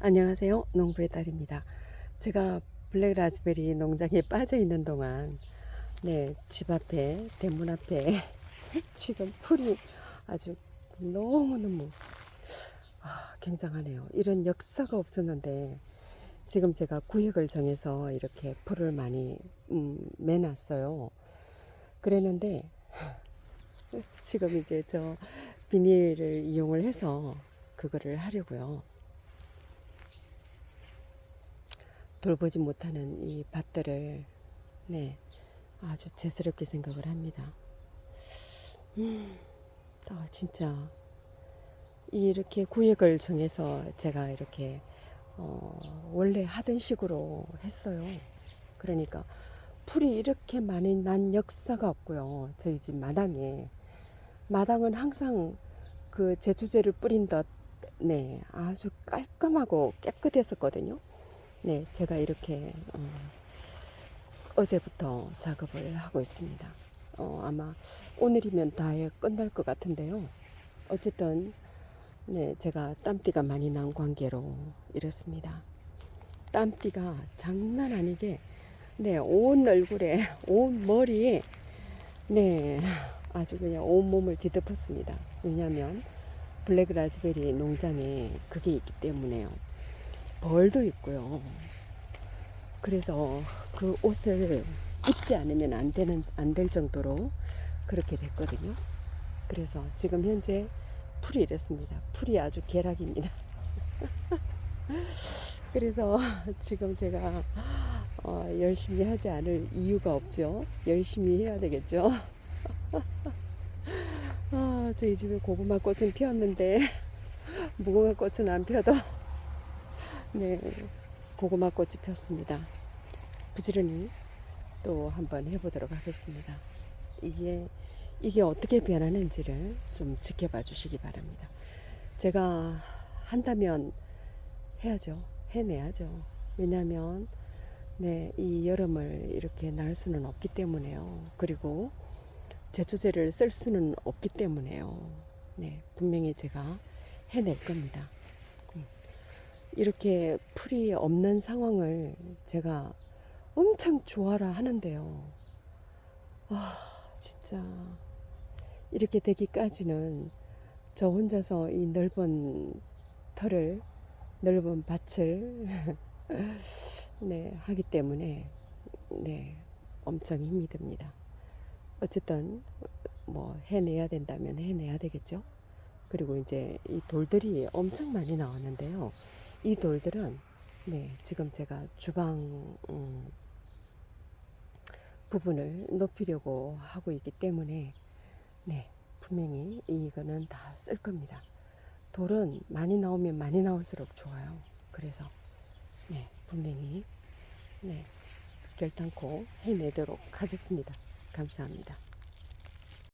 안녕하세요. 농부의 딸입니다. 제가 블랙 라즈베리 농장에 빠져 있는 동안 네, 집 앞에 대문 앞에 지금 풀이 아주 너무너무 아, 굉장하네요. 이런 역사가 없었는데 지금 제가 구획을 정해서 이렇게 풀을 많이 음, 매놨어요. 그랬는데 지금 이제 저 비닐을 이용을 해서 그거를 하려고요. 돌보지 못하는 이 밭들을 네 아주 재스럽게 생각을 합니다. 음, 아, 진짜 이렇게 구획을 정해서 제가 이렇게 어, 원래 하던 식으로 했어요. 그러니까 풀이 이렇게 많이 난 역사가 없고요. 저희 집 마당에 마당은 항상 그 제초제를 뿌린 듯 네, 아주 깔끔하고 깨끗했었거든요. 네, 제가 이렇게 어, 제부터 작업을 하고 있습니다. 어, 아마 오늘이면 다에 끝날 것 같은데요. 어쨌든 네, 제가 땀띠가 많이 난 관계로 이렇습니다. 땀띠가 장난 아니게 네, 온 얼굴에 온 머리에 네, 아주 그냥 온 몸을 뒤덮었습니다. 왜냐하면 블랙 라즈베리 농장에 그게 있기 때문에요. 벌도 있고요. 그래서 그 옷을 입지 않으면 안 되는 안 될 정도로 그렇게 됐거든요. 그래서 지금 현재 풀이 이렇습니다. 풀이 아주 계락입니다. 그래서 지금 제가 어, 열심히 하지 않을 이유가 없죠. 열심히 해야 되겠죠. 아, 저희 집에 고구마 꽃은 피었는데 무궁화 꽃은 안 피어도 네, 고구마 꽃이 폈습니다. 부지런히 또 한번 해보도록 하겠습니다. 이게 이게 어떻게 변하는지를 좀 지켜봐 주시기 바랍니다. 제가 한다면 해야죠. 해내야죠. 왜냐하면 네, 이 여름을 이렇게 날 수는 없기 때문에요. 그리고 제초제를 쓸 수는 없기 때문에요. 네, 분명히 제가 해낼 겁니다. 음. 이렇게 풀이 없는 상황을 제가 엄청 좋아라 하는데요. 아, 진짜 이렇게 되기까지는 저 혼자서 이 넓은 털을 넓은 밭을 네, 하기 때문에 네, 엄청 힘이 듭니다. 어쨌든 뭐 해내야 된다면 해내야 되겠죠. 그리고 이제 이 돌들이 엄청 많이 나왔는데요. 이 돌들은 네, 지금 제가 주방 음, 부분을 높이려고 하고 있기 때문에 네, 분명히 이거는 다 쓸 겁니다. 돌은 많이 나오면 많이 나올수록 좋아요. 그래서 네, 분명히 네, 결단코 해내도록 하겠습니다. 감사합니다.